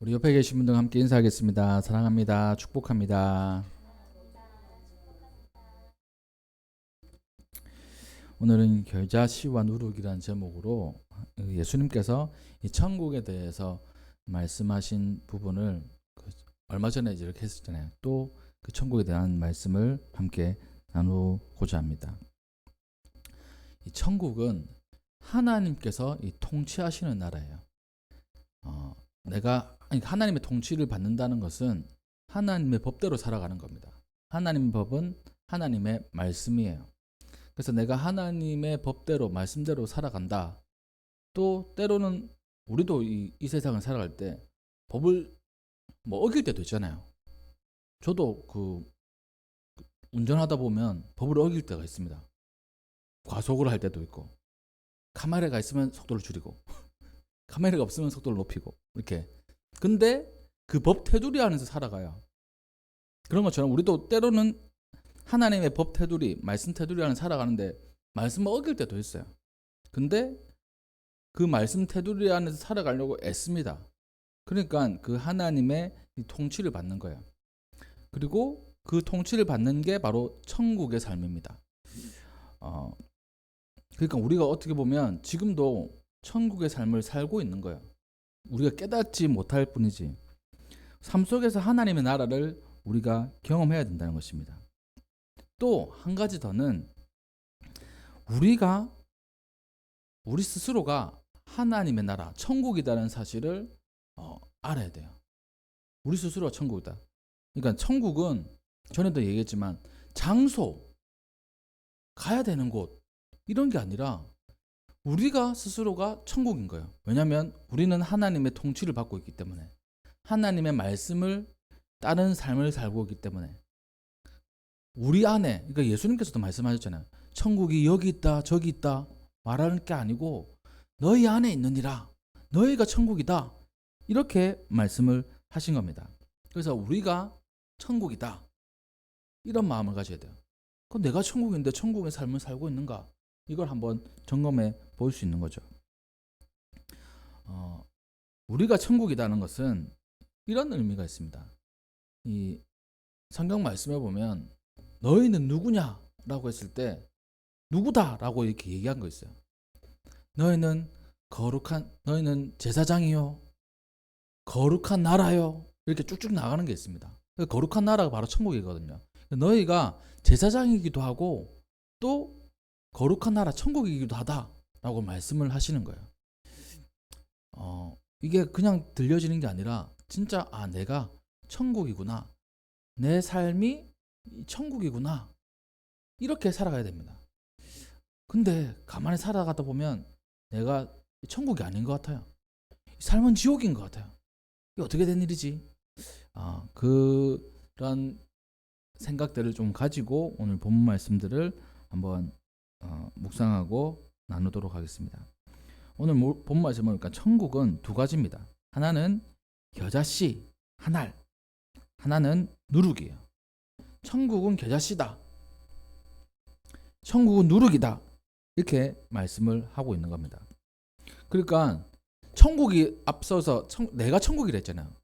우리 옆에 계신 분들 함께 인사하겠습니다. 사랑합니다. 축복합니다. 오늘은 결자 시와 누룩이라는 제목으로 예수님께서 이 천국에 대해서 말씀하신 부분을 그 얼마 전에 이렇게 했었잖아요. 또 그 천국에 대한 말씀을 함께 나누고자 합니다. 이 천국은 하나님께서 이 통치하시는 나라예요. 어, 내가 아니, 하나님의 통치를 받는다는 것은 하나님의 법대로 살아가는 겁니다. 하나님의 법은 하나님의 말씀이에요. 그래서 내가 하나님의 법대로 말씀대로 살아간다. 또 때로는 우리도 이, 이 세상을 살아갈 때 법을 뭐 어길 때도 있잖아요. 저도 그 운전하다 보면 법을 어길 때가 있습니다. 과속을 할 때도 있고 카메라가 있으면 속도를 줄이고 카메라가 없으면 속도를 높이고 이렇게 근데 그 법 테두리 안에서 살아가요. 그런 것처럼 우리도 때로는 하나님의 법 테두리, 말씀 테두리 안에 살아가는데 말씀을 어길 때도 있어요. 근데 그 말씀 테두리 안에서 살아가려고 애씁니다. 그러니까 그 하나님의 이 통치를 받는 거예요. 그리고 그 통치를 받는 게 바로 천국의 삶입니다. 어, 그러니까 우리가 어떻게 보면 지금도 천국의 삶을 살고 있는 거예요. 우리가 깨닫지 못할 뿐이지. 삶 속에서 하나님의 나라를 우리가 경험해야 된다는 것입니다. 또 한 가지 더는 우리가 우리 스스로가 하나님의 나라, 천국이다는 사실을 어, 알아야 돼요. 우리 스스로가 천국이다. 그러니까 천국은 전에도 얘기했지만 장소, 가야 되는 곳 이런 게 아니라 우리가 스스로가 천국인 거예요. 왜냐하면 우리는 하나님의 통치를 받고 있기 때문에 하나님의 말씀을 따른 삶을 살고 있기 때문에 우리 안에 그러니까 예수님께서도 말씀하셨잖아요. 천국이 여기 있다 저기 있다 말하는 게 아니고 너희 안에 있느니라 너희가 천국이다 이렇게 말씀을 하신 겁니다. 그래서 우리가 천국이다 이런 마음을 가져야 돼요. 그럼 내가 천국인데 천국의 삶을 살고 있는가? 이걸 한번 점검해 볼 수 있는 거죠. 어, 우리가 천국이라는 것은 이런 의미가 있습니다. 이 성경 말씀에 보면 너희는 누구냐라고 했을 때 누구다라고 이렇게 얘기한 거 있어요. 너희는 거룩한 너희는 제사장이요. 거룩한 나라요. 이렇게 쭉쭉 나가는 게 있습니다. 그 거룩한 나라가 바로 천국이거든요. 너희가 제사장이기도 하고 또 거룩한 나라 천국이기도 하다 라고 말씀을 하시는 거예요. 어, 이게 그냥 들려지는 게 아니라 진짜 아 내가 천국이구나. 내 삶이 천국이구나. 이렇게 살아가야 됩니다. 근데 가만히 살아가다 보면 내가 천국이 아닌 것 같아요. 삶은 지옥인 것 같아요. 이게 어떻게 된 일이지? 아, 그런 생각들을 좀 가지고 오늘 본문 말씀들을 한번 어, 묵상하고 나누도록 하겠습니다. 오늘 본 말씀 보니까 천국은 두 가지입니다. 하나는 겨자씨 하날, 하나는 누룩이에요. 천국은 겨자씨다. 천국은 누룩이다. 이렇게 말씀을 하고 있는 겁니다. 그러니까 천국이 앞서서 천, 내가 천국이랬잖아요.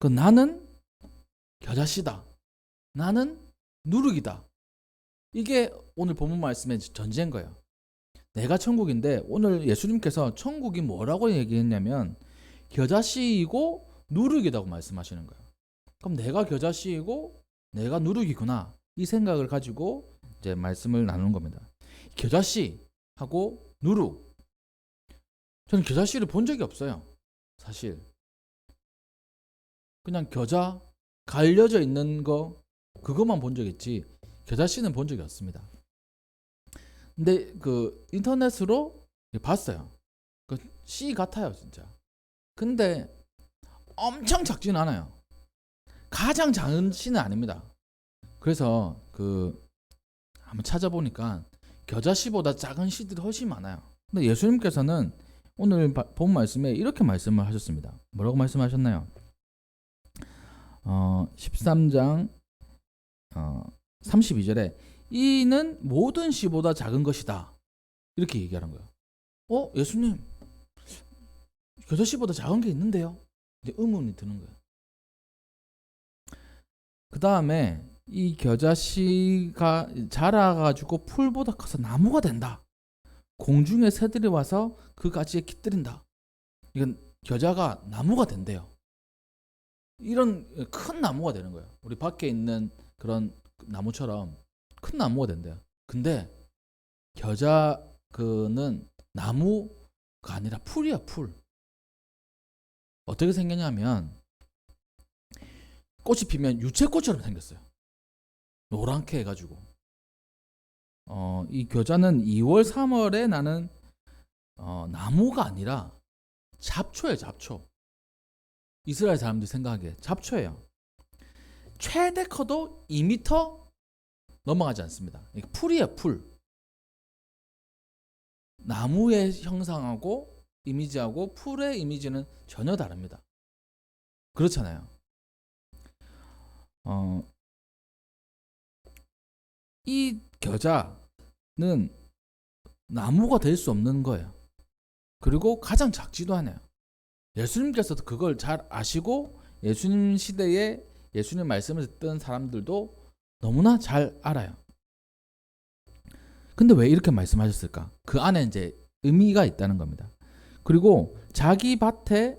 그 나는 겨자씨다. 나는 누룩이다. 이게 오늘 본문 말씀의 전제인 거예요. 내가 천국인데 오늘 예수님께서 천국이 뭐라고 얘기했냐면 겨자씨이고 누룩이라고 말씀하시는 거예요. 그럼 내가 겨자씨이고 내가 누룩이구나 이 생각을 가지고 이제 말씀을 나누는 겁니다. 겨자씨하고 누룩. 저는 겨자씨를 본 적이 없어요. 사실. 그냥 겨자 갈려져 있는 거 그것만 본 적 있지 겨자씨는 본 적이 없습니다. 근데 그 인터넷으로 봤어요. 그씨 같아요, 진짜. 근데 엄청 작진 않아요. 가장 작은 씨는 아닙니다. 그래서 그 한번 찾아보니까 겨자 씨보다 작은 씨들이 훨씬 많아요. 근데 예수님께서는 오늘 본 말씀에 이렇게 말씀을 하셨습니다. 뭐라고 말씀하셨나요? 어, 13장 어, 32절에 이는 모든 씨보다 작은 것이다. 이렇게 얘기하는 거예요. 어, 예수님. 겨자씨보다 작은 게 있는데요. 이제 의문이 드는 거예요. 그 다음에 이 겨자씨가 자라가지고 풀보다 커서 나무가 된다. 공중에 새들이 와서 그 가지에 깃들인다. 이건 겨자가 나무가 된대요. 이런 큰 나무가 되는 거예요. 우리 밖에 있는 그런 나무처럼 큰 나무가 된대요. 근데 겨자 그는 나무가 아니라 풀이야 풀. 어떻게 생겼냐면 꽃이 피면 유채꽃처럼 생겼어요. 노랗게 해가지고. 어, 이 겨자는 2월, 3월에 나는 어, 나무가 아니라 잡초예요, 잡초. 이스라엘 사람들이 생각하기에 잡초예요. 최대 커도 2m 넘어가지 않습니다. 풀이에요, 풀. 나무의 형상하고 이미지하고 풀의 이미지는 전혀 다릅니다. 그렇잖아요. 어, 이 겨자는 나무가 될 수 없는 거예요. 그리고 가장 작지도 않아요. 예수님께서도 그걸 잘 아시고 예수님 시대에 예수님 말씀을 듣던 사람들도 너무나 잘 알아요. 근데 왜 이렇게 말씀하셨을까? 그 안에 이제 의미가 있다는 겁니다. 그리고 자기 밭에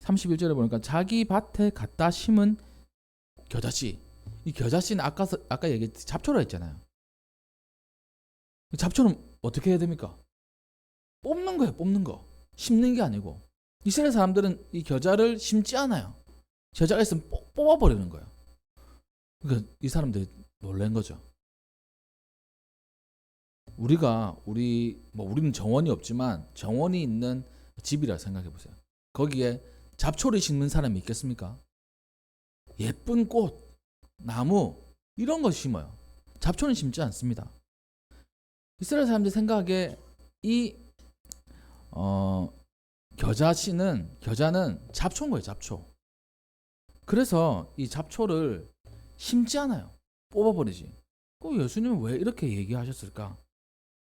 31절에 보니까 자기 밭에 갖다 심은 겨자씨. 이 겨자씨는 아까 아까 얘기했 잡초라 했잖아요. 잡초는 어떻게 해야 됩니까? 뽑는 거예요, 뽑는 거. 심는 게 아니고. 이스라엘 사람들은 이 겨자를 심지 않아요. 겨자가 있으면 뽑- 뽑아버리는 거예요. 그러니까 이 사람들이 놀란 거죠. 우리가 우리 뭐 우리는 정원이 없지만 정원이 있는 집이라 생각해 보세요. 거기에 잡초를 심는 사람이 있겠습니까? 예쁜 꽃, 나무 이런 거 심어요. 잡초는 심지 않습니다. 이스라엘 사람들 생각에 이 어, 겨자 씨는 겨자는 잡초인 거예요, 잡초. 그래서 이 잡초를 심지 않아요. 뽑아버리지. 그 예수님은 왜 이렇게 얘기하셨을까?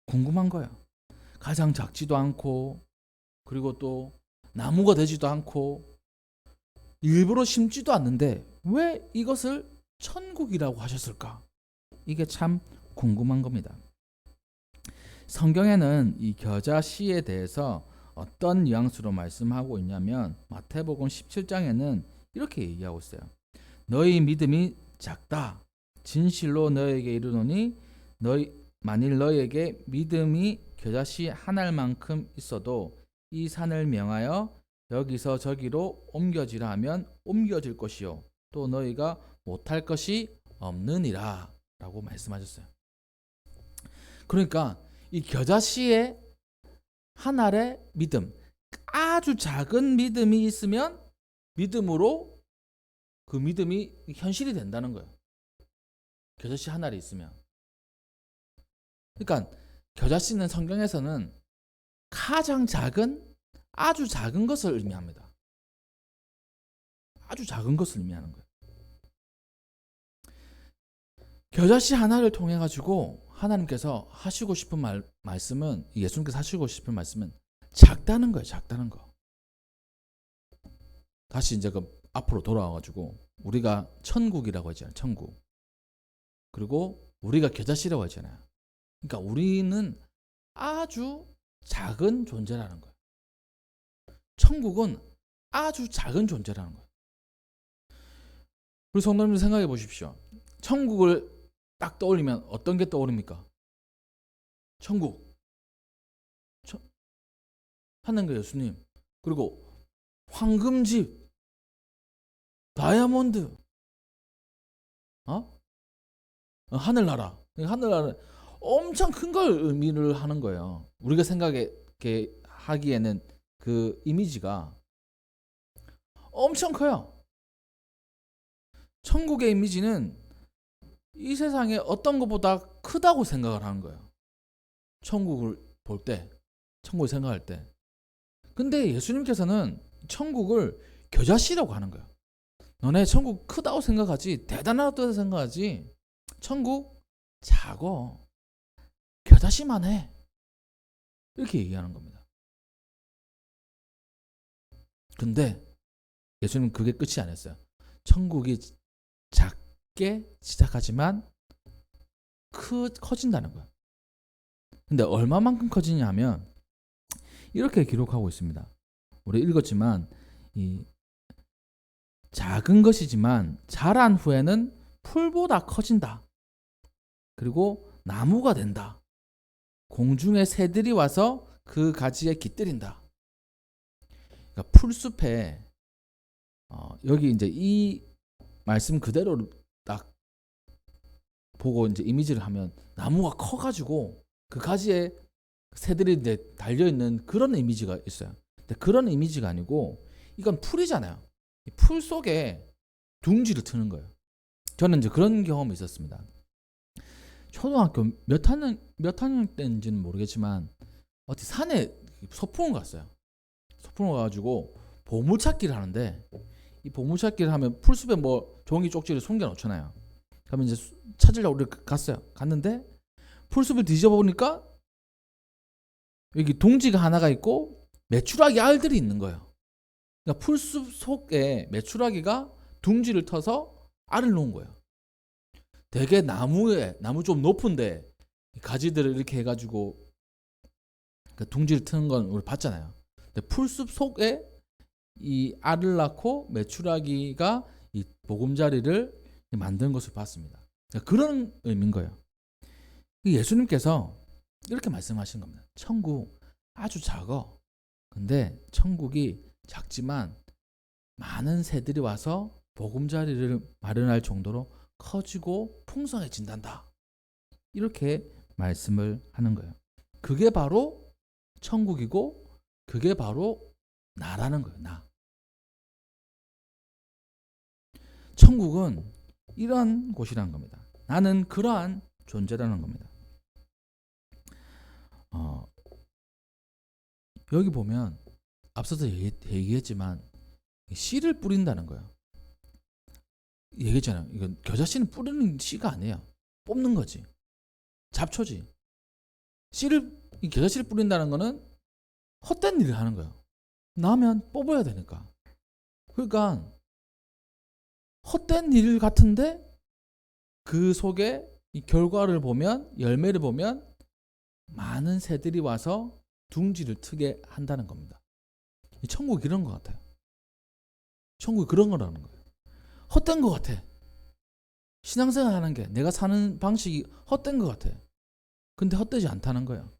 궁금한 거야. 가장 작지도 않고 그리고 또 나무가 되지도 않고 일부러 심지도 않는데 왜 이것을 천국이라고 하셨을까? 이게 참 궁금한 겁니다. 성경에는 이 겨자 씨에 대해서 어떤 뉘앙스로 말씀하고 있냐면 마태복음 17장에는 이렇게 얘기하고 있어요. 너희 믿음이 작다. 진실로 너에게 이르노니 너희 만일 너희에게 믿음이 겨자씨 한 알만큼 있어도 이 산을 명하여 여기서 저기로 옮겨지라 하면 옮겨질 것이요 또 너희가 못할 것이 없느니라 라고 말씀하셨어요. 그러니까 이 겨자씨의 한 알의 믿음 아주 작은 믿음이 있으면 믿음으로 그 믿음이 현실이 된다는 거예요. 겨자씨 한 알이 있으면 그러니까 겨자씨는 성경에서는 가장 작은 아주 작은 것을 의미합니다. 아주 작은 것을 의미하는 거예요. 겨자씨 하나를 통해 가지고 하나님께서 하시고 싶은 말, 말씀은 예수님께서 하시고 싶은 말씀은 작다는 거예요. 작다는 거. 다시 이제 그 앞으로 돌아와 가지고 우리가 천국이라고 하잖아요. 천국. 그리고 우리가 겨자씨라고 하잖아요. 그러니까 우리는 아주 작은 존재라는 거예요. 천국은 아주 작은 존재라는 거예요. 우리 성도님들 생각해 보십시오. 천국을 딱 떠올리면 어떤 게 떠오릅니까? 천국. 천... 하나님과 예수님. 그리고 황금집. 다이아몬드. 어? 어, 하늘나라. 하늘나라 엄청 큰 걸 의미를 하는 거예요. 우리가 생각에 하기에는 그 이미지가 엄청 커요. 천국의 이미지는 이 세상에 어떤 것보다 크다고 생각을 하는 거예요. 천국을 볼 때, 천국을 생각할 때. 근데 예수님께서는 천국을 겨자씨라고 하는 거예요. 너네 천국 크다고 생각하지, 대단하다고 생각하지, 천국 작어. 겨자씨만 해. 이렇게 얘기하는 겁니다. 근데 예수님은 그게 끝이 아니었어요. 천국이 작게 시작하지만 크 커진다는 거예요. 근데 얼마만큼 커지냐면 이렇게 기록하고 있습니다. 우리 읽었지만 이 작은 것이지만 자란 후에는 풀보다 커진다. 그리고 나무가 된다. 공중의 새들이 와서 그 가지에 깃들인다. 그러니까 풀숲에 어, 여기 이제 이 말씀 그대로 딱 보고 이제 이미지를 하면 나무가 커가지고 그 가지에 새들이 달려 있는 그런 이미지가 있어요. 근데 그런 이미지가 아니고 이건 풀이잖아요. 이풀 속에 둥지를 트는 거예요. 저는 이제 그런 경험이 있었습니다. 초등학교 몇 학년 몇 학년 때인지는 모르겠지만 어디 산에 소풍을 갔어요. 소풍을 가가지고 보물찾기를 하는데 이 보물찾기를 하면 풀숲에 뭐 종이 쪽지를 숨겨 놓잖아요. 그러면 이제 수- 찾으려고 우리 갔어요. 갔는데 풀숲을 뒤져보 보니까 여기 동지가 하나가 있고 메추라기 알들이 있는 거예요. 그러니까 풀숲 속에 메추라기가 둥지를 터서 알을 놓은 거예요. 되게 나무에 나무 좀 높은데 이 가지들을 이렇게 해가지고 그 둥지를 트는 건 우리 봤잖아요. 근데 풀숲 속에 이 알을 낳고 메추라기가 이 보금자리를 만든 것을 봤습니다. 그러니까 그런 의미인 거예요. 예수님께서 이렇게 말씀하신 겁니다. 천국 아주 작어. 근데 천국이 작지만 많은 새들이 와서 보금자리를 마련할 정도로 커지고 풍성해진단다. 이렇게 말씀을 하는 거예요. 그게 바로 천국이고 그게 바로 나라는 거예요. 나. 천국은 이러한 곳이라는 겁니다. 나는 그러한 존재라는 겁니다. 어, 여기 보면 앞서서 얘기, 얘기 했지만 씨를 뿌린다는 거예요. 얘기했잖아요. 이건 겨자씨는 뿌리는 씨가 아니에요. 뽑는 거지. 잡초지. 씨를 이 겨자씨를 뿌린다는 거는 헛된 일을 하는 거예요. 나면 뽑아야 되니까. 그러니까 헛된 일 같은데 그 속에 이 결과를 보면 열매를 보면 많은 새들이 와서 둥지를 트게 한다는 겁니다. 이 천국이 이런 것 같아요. 천국이 그런 거라는 거예요. 헛된 것 같아. 신앙생활 하는 게 내가 사는 방식이 헛된 것 같아. 근데 헛되지 않다는 거예요.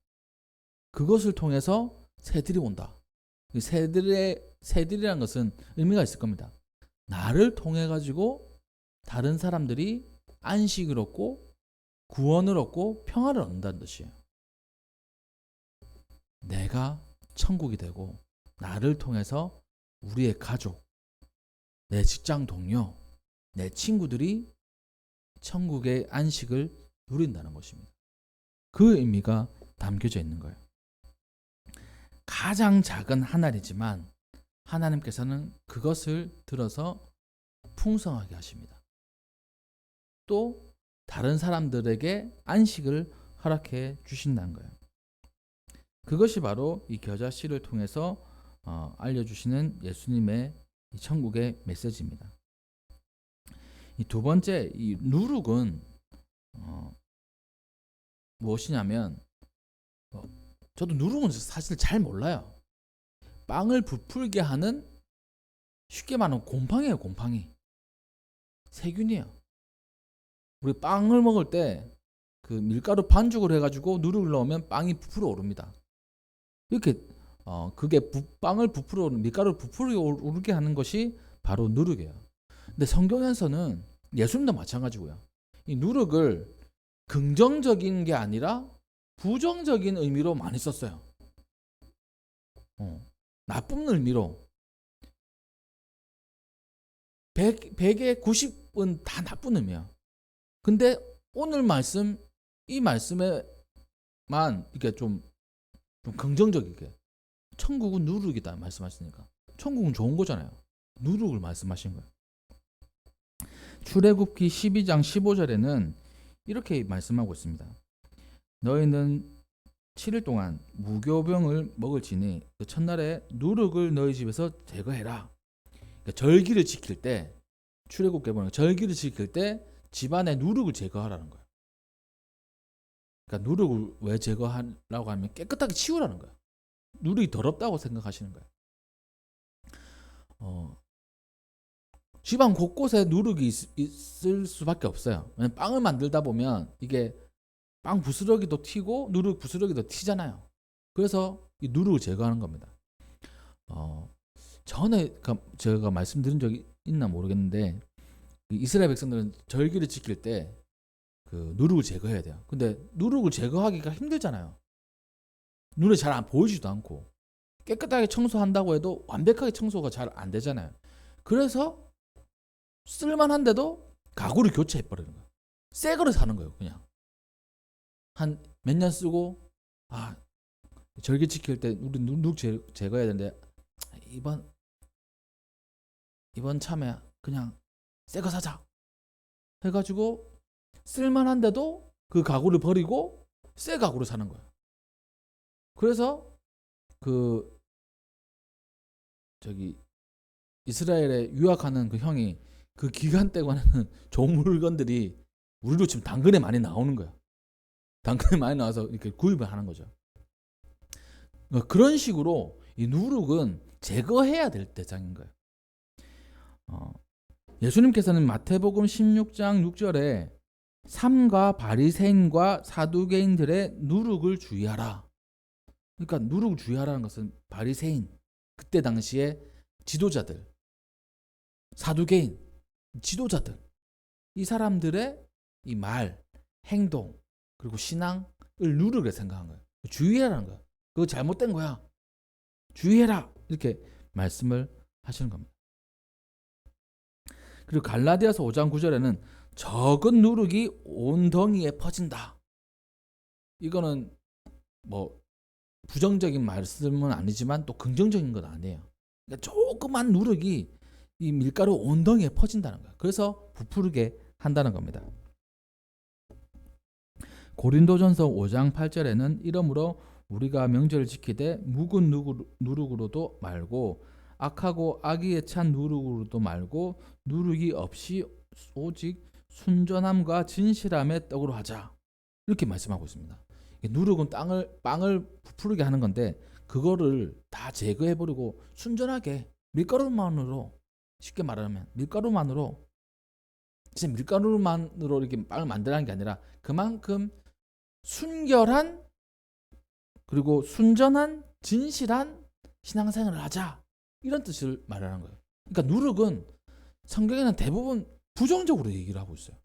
그것을 통해서 새들이 온다. 이 새들의 새들이라는 것은 의미가 있을 겁니다. 나를 통해 가지고 다른 사람들이 안식을 얻고 구원을 얻고 평화를 얻는다는 뜻이에요. 내가 천국이 되고 나를 통해서 우리의 가족, 내 직장 동료, 내 친구들이 천국의 안식을 누린다는 것입니다. 그 의미가 담겨져 있는 거예요. 가장 작은 하나이지만 하나님께서는 그것을 들어서 풍성하게 하십니다. 또 다른 사람들에게 안식을 허락해 주신다는 거예요. 그것이 바로 이 겨자씨를 통해서 어, 알려주시는 예수님의 이 천국의 메시지입니다. 이 두 번째 이 누룩은 어, 무엇이냐면 어, 저도 누룩은 사실 잘 몰라요. 빵을 부풀게 하는 쉽게 말하면 곰팡이에요, 곰팡이. 세균이에요. 우리 빵을 먹을 때 그 밀가루 반죽을 해가지고 누룩을 넣으면 빵이 부풀어 오릅니다. 이렇게 어 그게 부, 빵을 부풀어 밀가루를 부풀어 오르게 하는 것이 바로 누룩이에요. 근데 성경에서는 예수님도 마찬가지고요. 이 누룩을 긍정적인 게 아니라 부정적인 의미로 많이 썼어요. 어, 나쁜 의미로 100, 100의 90은 다 나쁜 의미야. 근데 오늘 말씀 이 말씀에만 이게 좀, 좀 긍정적이게 천국은 누룩이다 말씀하시니까 천국은 좋은 거잖아요. 누룩을 말씀하신 거예요. 출애굽기 12장 15절에는 이렇게 말씀하고 있습니다. 너희는 7일 동안 무교병을 먹을지니 그 첫날에 누룩을 너희 집에서 제거해라. 그러니까 절기를 지킬 때 출애굽기 보면 절기를 지킬 때 집안에 누룩을 제거하라는 거예요. 그러니까 누룩을 왜 제거하라고 하면 깨끗하게 치우라는 거예요. 누룩이 더럽다고 생각하시는 거예요. 어, 집안 곳곳에 누룩이 있, 있을 수밖에 없어요. 왜냐면 빵을 만들다 보면 이게 빵 부스러기도 튀고 누룩 부스러기도 튀잖아요. 그래서 이 누룩을 제거하는 겁니다. 어, 전에 가- 제가 말씀드린 적이 있나 모르겠는데 이 이스라엘 백성들은 절기를 지킬 때 그 누룩을 제거해야 돼요. 근데 누룩을 제거하기가 힘들잖아요. 눈에 잘 안 보이지도 않고 깨끗하게 청소한다고 해도 완벽하게 청소가 잘 안 되잖아요. 그래서 쓸만한데도 가구를 교체해 버리는 거예요. 새 거를 사는 거예요, 그냥. 한 몇 년 쓰고 아 절기 지킬 때 우리 누룩 제- 제거해야 되는데 이번 이번 참에 그냥 새 거 사자 해가지고 쓸만한데도 그 가구를 버리고 새 가구를 사는 거예요. 그래서 그 저기 이스라엘에 유학하는 그 형이 그 기간 때과는 좋은 물건들이 우리로 지금 당근에 많이 나오는 거예요. 당근에 많이 나와서 이렇게 구입을 하는 거죠. 그러니까 그런 식으로 이 누룩은 제거해야 될 대상인 거예요. 어, 예수님께서는 마태복음 16장 6절에 삼가 바리새인과 사두개인들의 누룩을 주의하라. 그러니까 누룩을 주의하라는 것은 바리새인 그때 당시에 지도자들, 사두개인 지도자들 이 사람들의 이 말, 행동 그리고 신앙을 누르게 생각한 거예요. 주의해라는 거야. 그거 잘못된 거야. 주의해라 이렇게 말씀을 하시는 겁니다. 그리고 갈라디아서 5장 9절에는 적은 누룩이 온 덩이에 퍼진다. 이거는 뭐 부정적인 말씀은 아니지만 또 긍정적인 건 아니에요. 그러니까 조그만 누룩이 이 밀가루 온 덩이에 퍼진다는 거야. 그래서 부풀게 한다는 겁니다. 고린도전서 5장 8절에는 이러므로 우리가 명절을 지키되 묵은 누룩으로도 말고 악하고 악의에 찬 누룩으로도 말고 누룩이 없이 오직 순전함과 진실함의 떡으로 하자. 이렇게 말씀하고 있습니다. 이 누룩은 땅을 빵을 부풀게 하는 건데 그거를 다 제거해 버리고 순전하게 밀가루만으로 쉽게 말하면 밀가루만으로 진짜 밀가루만으로 이렇게 빵을 만들라는 게 아니라 그만큼 순결한 그리고 순전한 진실한 신앙생활을 하자 이런 뜻을 말하는 거예요. 그러니까 누룩은 성경에는 대부분 부정적으로 얘기를 하고 있어요.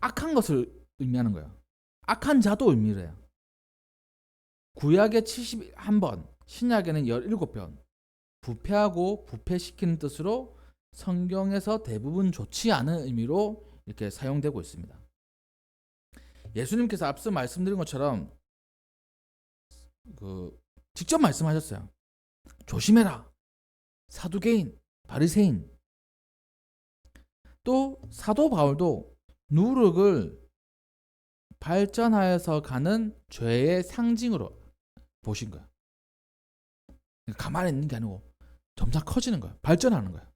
악한 것을 의미하는 거예요. 악한 자도 의미를 해요. 구약에 71번, 신약에는 17번. 부패하고 부패시키는 뜻으로 성경에서 대부분 좋지 않은 의미로 이렇게 사용되고 있습니다. 예수님께서 앞서 말씀드린 것처럼 그 직접 말씀하셨어요. 조심해라. 사두개인, 바리새인. 또 사도 바울도 누룩을 발전하여서 가는 죄의 상징으로 보신 거야. 가만히 있는 게 아니고 점차 커지는 거야. 발전하는 거야.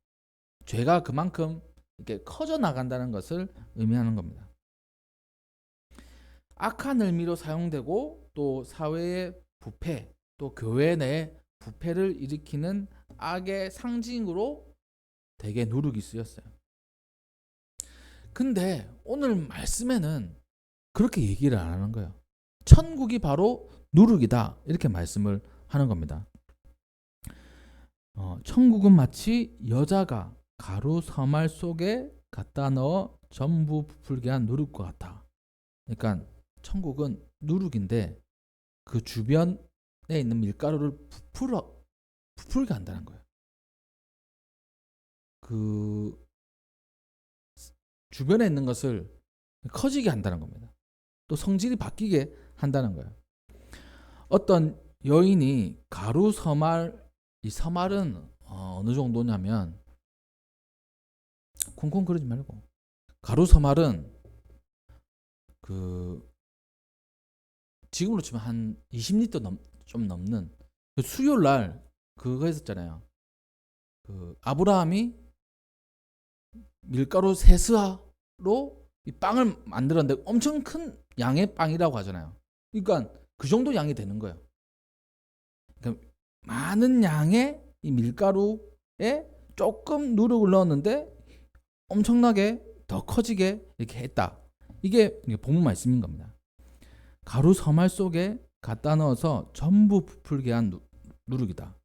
죄가 그만큼 이렇게 커져 나간다는 것을 의미하는 겁니다. 악한 의미로 사용되고 또 사회의 부패, 또 교회 내 부패를 일으키는 악의 상징으로 대개 누룩이 쓰였어요. 근데 오늘 말씀에는 그렇게 얘기를 안 하는 거예요. 천국이 바로 누룩이다. 이렇게 말씀을 하는 겁니다. 어, 천국은 마치 여자가 가루 서말 속에 갖다 넣어 전부 부풀게 한 누룩과 같아. 그러니까 천국은 누룩인데 그 주변에 있는 밀가루를 부풀어 부풀게 한다는 거예요. 그 주변에 있는 것을 커지게 한다는 겁니다. 또 성질이 바뀌게 한다는 거예요. 어떤 여인이 가루 서말 이 서말은 어, 어느 정도냐면 콩콩 그러지 말고 가루 서말은 그 지금으로 치면 한 20리터 넘, 좀 넘는 그 수요일 날 그거 했었잖아요. 그 아브라함이 밀가루 세스하로 이 빵을 만들었는데 엄청 큰 양의 빵이라고 하잖아요. 그러니까 그 정도 양이 되는 거예요. 그러니까 많은 양의 이 밀가루에 조금 누룩을 넣었는데 엄청나게 더 커지게 이렇게 했다. 이게 본문 말씀인 겁니다. 가루 서말 속에 갖다 넣어서 전부 부풀게 한 누- 누룩이다.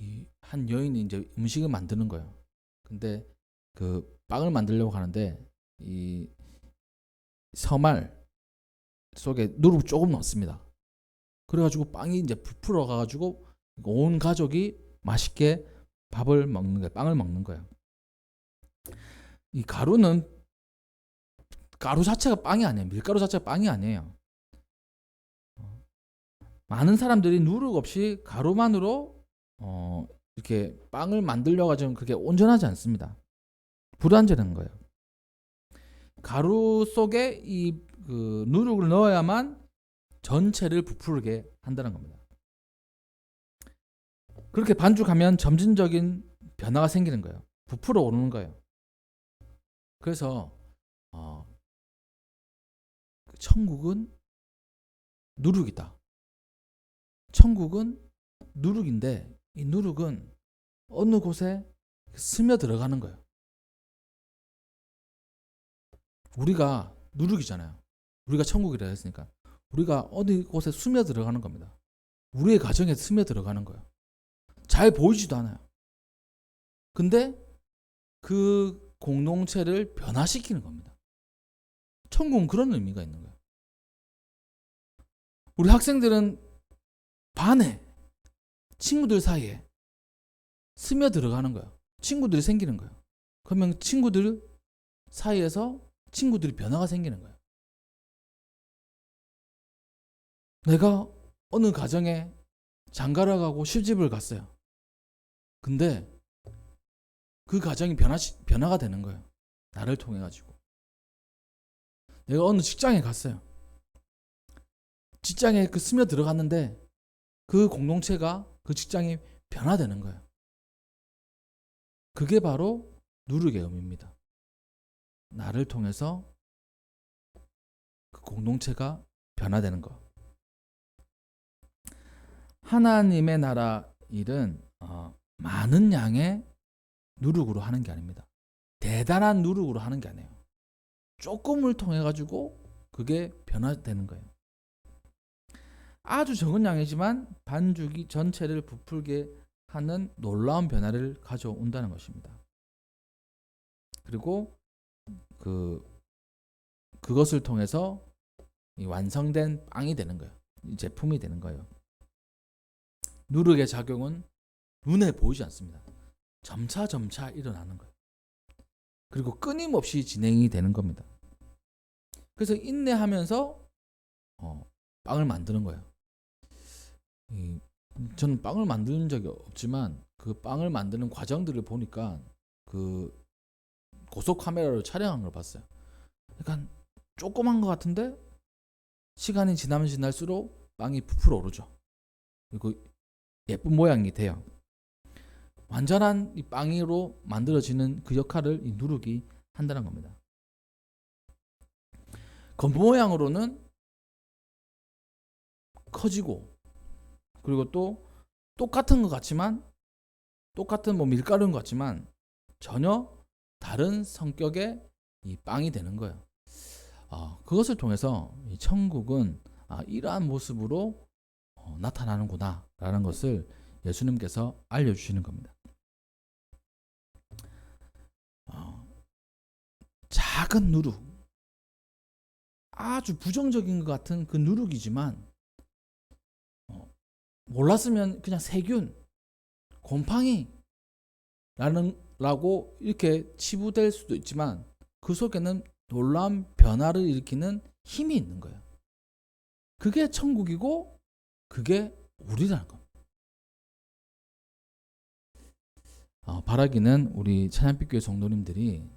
이한 여인이 이제 음식을 만드는 거예요. 근데 그 빵을 만들려고 하는데 이 서말 속에 누룩 조금 넣습니다. 그래가지고 빵이 이제 부풀어 가가지고 온 가족이 맛있게 밥을 먹는 거예요. 빵을 먹는 거예요. 이 가루는 가루 자체가 빵이 아니에요. 밀가루 자체가 빵이 아니에요. 어, 많은 사람들이 누룩 없이 가루만으로 어, 이렇게 빵을 만들려 가지고 그게 온전하지 않습니다. 불완전한 거예요. 가루 속에 이 그 누룩을 넣어야만 전체를 부풀게 한다는 겁니다. 그렇게 반죽하면 점진적인 변화가 생기는 거예요. 부풀어 오르는 거예요. 그래서 어, 천국은 누룩이다. 천국은 누룩인데 이 누룩은 어느 곳에 스며 들어가는 거예요. 우리가 누룩이잖아요. 우리가 천국이라 했으니까 우리가 어디 곳에 스며 들어가는 겁니다. 우리의 가정에 스며 들어가는 거예요. 잘 보이지도 않아요. 근데 그 공동체를 변화시키는 겁니다. 천국은 그런 의미가 있는 거예요. 우리 학생들은 반에 친구들 사이에 스며 들어가는 거예요. 친구들이 생기는 거예요. 그러면 친구들 사이에서 친구들이 변화가 생기는 거예요. 내가 어느 가정에 장가를 가고 시집을 갔어요. 근데 그 가정이 변화 변화가 되는 거예요. 나를 통해 가지고. 내가 어느 직장에 갔어요. 직장에 그 스며 들어갔는데 그 공동체가 그 직장이 변화되는 거예요. 그게 바로 누룩의 의미입니다. 나를 통해서 그 공동체가 변화되는 것. 하나님의 나라 일은 어, 많은 양의 누룩으로 하는 게 아닙니다. 대단한 누룩으로 하는 게 아니에요. 조금을 통해 가지고 그게 변화되는 거예요. 아주 적은 양이지만 반죽이 전체를 부풀게 하는 놀라운 변화를 가져온다는 것입니다. 그리고 그 그것을 통해서 이 완성된 빵이 되는 거예요. 이 제품이 되는 거예요. 누룩의 작용은 눈에 보이지 않습니다. 점차 점차 일어나는 거예요. 그리고 끊임없이 진행이 되는 겁니다. 그래서 인내하면서 어, 빵을 만드는 거예요. 이, 저는 빵을 만드는 적이 없지만 그 빵을 만드는 과정들을 보니까 그 고속 카메라로 촬영한 걸 봤어요. 그러니까 조그만 것 같은데 시간이 지나면 지날수록 빵이 부풀어 오르죠. 그리고 예쁜 모양이 돼요. 완전한 이 빵으로 만들어지는 그 역할을 이 누룩이 한다는 겁니다. 건부 모양으로는 커지고 그리고 또 똑같은 것 같지만 똑같은 뭐 밀가루인 것 같지만 전혀 다른 성격의 이 빵이 되는 거예요. 어, 그것을 통해서 이 천국은 아, 이러한 모습으로 어, 나타나는구나라는 것을 예수님께서 알려주시는 겁니다. 어, 작은 누룩, 아주 부정적인 것 같은 그 누룩이지만 어, 몰랐으면 그냥 세균, 곰팡이 라는 라고 이렇게 치부될 수도 있지만 그 속에는 놀라운 변화를 일으키는 힘이 있는 거예요. 그게 천국이고 그게 우리라는 겁니다. 어, 바라기는 우리 찬양빛교회 성도님들이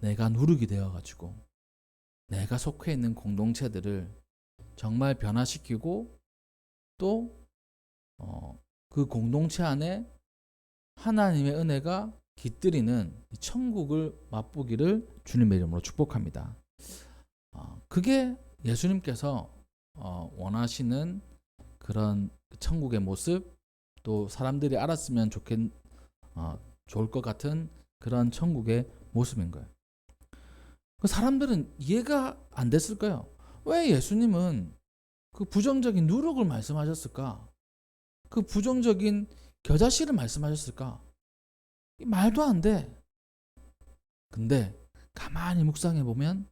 내가 누룩이 되어가지고 내가 속해 있는 공동체들을 정말 변화시키고 또 어, 그 공동체 안에 하나님의 은혜가 깃들이는 이 천국을 맛보기를 주님의 이름으로 축복합니다. 어, 그게 예수님께서 어, 원하시는 그런 천국의 모습 또 사람들이 알았으면 좋겠 어, 좋을 것 같은 그런 천국의 모습인 거예요. 그 사람들은 이해가 안 됐을까요? 왜 예수님은 그 부정적인 누룩을 말씀하셨을까? 그 부정적인 겨자씨를 말씀하셨을까? 이 말도 안 돼. 근데 가만히 묵상해 보면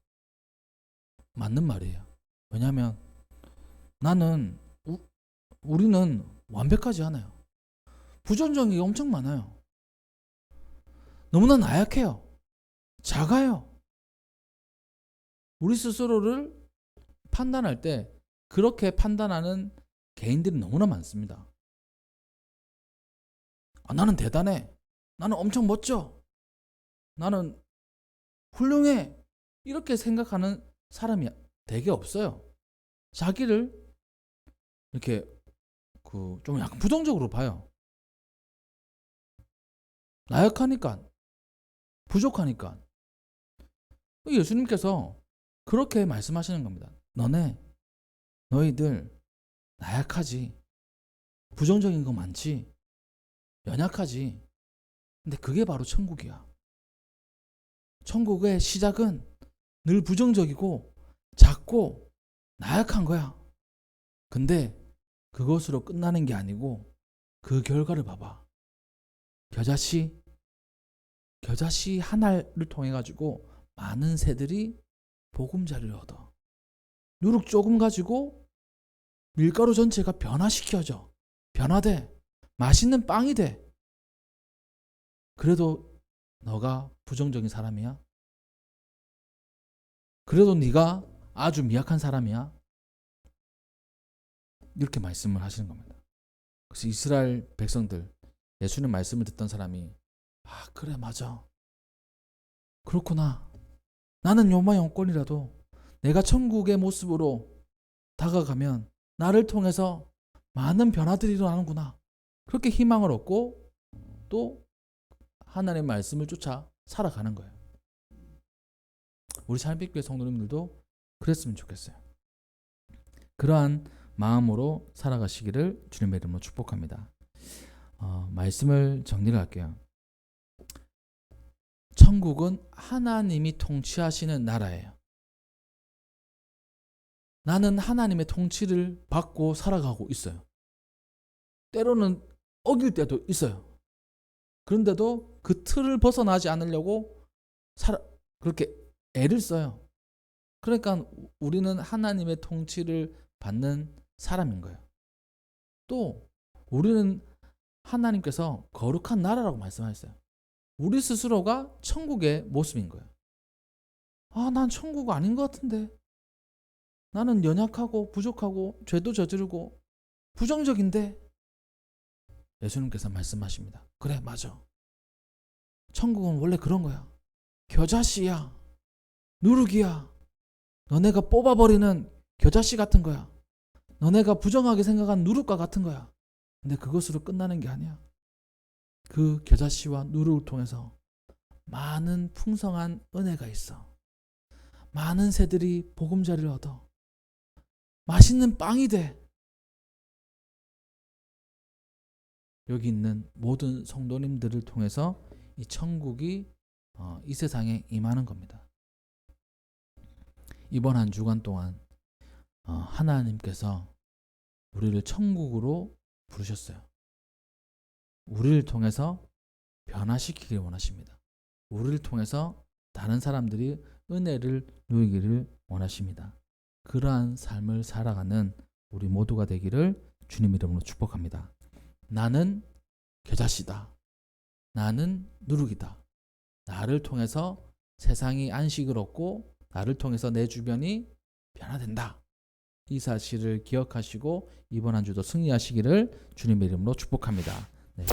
맞는 말이에요. 왜냐하면 나는 우, 우리는 완벽하지 않아요. 부정적인 게 엄청 많아요. 너무나 나약해요. 작아요. 우리 스스로를 판단할 때 그렇게 판단하는 개인들이 너무나 많습니다. 아, 나는 대단해. 나는 엄청 멋져. 나는 훌륭해. 이렇게 생각하는 사람이 되게 없어요. 자기를 이렇게 그 좀 약간 부정적으로 봐요. 나약하니까 부족하니까 예수님께서 그렇게 말씀하시는 겁니다. 너네 너희들 나약하지 부정적인 거 많지 연약하지 근데 그게 바로 천국이야. 천국의 시작은 늘 부정적이고 작고 나약한 거야. 근데 그것으로 끝나는 게 아니고 그 결과를 봐봐. 겨자씨, 겨자씨 하나를 통해 가지고 많은 새들이 보금자리를 얻어. 누룩 조금 가지고 밀가루 전체가 변화시켜져. 변화돼. 맛있는 빵이 돼. 그래도 너가 부정적인 사람이야? 그래도 네가 아주 미약한 사람이야? 이렇게 말씀을 하시는 겁니다. 그래서 이스라엘 백성들 예수님 말씀을 듣던 사람이 아 그래 맞아 그렇구나 나는 요마 영권이라도 내가 천국의 모습으로 다가가면 나를 통해서 많은 변화들이 일어나는구나 그렇게 희망을 얻고 또 하나님의 말씀을 쫓아 살아가는 거예요. 우리 살빛교회 성도님들도 그랬으면 좋겠어요. 그러한 마음으로 살아가시기를 주님의 이름으로 축복합니다. 어, 말씀을 정리를 할게요. 천국은 하나님이 통치하시는 나라예요. 나는 하나님의 통치를 받고 살아가고 있어요. 때로는 어길 때도 있어요. 그런데도 그 틀을 벗어나지 않으려고 살아, 그렇게 애를 써요. 그러니까 우리는 하나님의 통치를 받는 사람인 거예요. 또 우리는 하나님께서 거룩한 나라라고 말씀하셨어요. 우리 스스로가 천국의 모습인 거예요. 아, 난 천국 아닌 것 같은데. 나는 연약하고 부족하고 죄도 저지르고 부정적인데. 예수님께서 말씀하십니다. 그래, 맞아. 천국은 원래 그런 거야. 겨자씨야. 누룩이야. 너네가 뽑아버리는 겨자씨 같은 거야. 너네가 부정하게 생각한 누룩과 같은 거야. 근데 그것으로 끝나는 게 아니야. 그 겨자씨와 누룩을 통해서 많은 풍성한 은혜가 있어. 많은 새들이 보금자리를 얻어. 맛있는 빵이 돼. 여기 있는 모든 성도님들을 통해서 이 천국이 어, 이 세상에 임하는 겁니다. 이번 한 주간 동안 어, 하나님께서 우리를 천국으로 부르셨어요. 우리를 통해서 변화시키길 원하십니다. 우리를 통해서 다른 사람들이 은혜를 누리기를 원하십니다. 그러한 삶을 살아가는 우리 모두가 되기를 주님 이름으로 축복합니다. 나는 겨자씨다. 나는 누룩이다. 나를 통해서 세상이 안식을 얻고 나를 통해서 내 주변이 변화된다. 이 사실을 기억하시고 이번 한 주도 승리하시기를 주님의 이름으로 축복합니다. 네.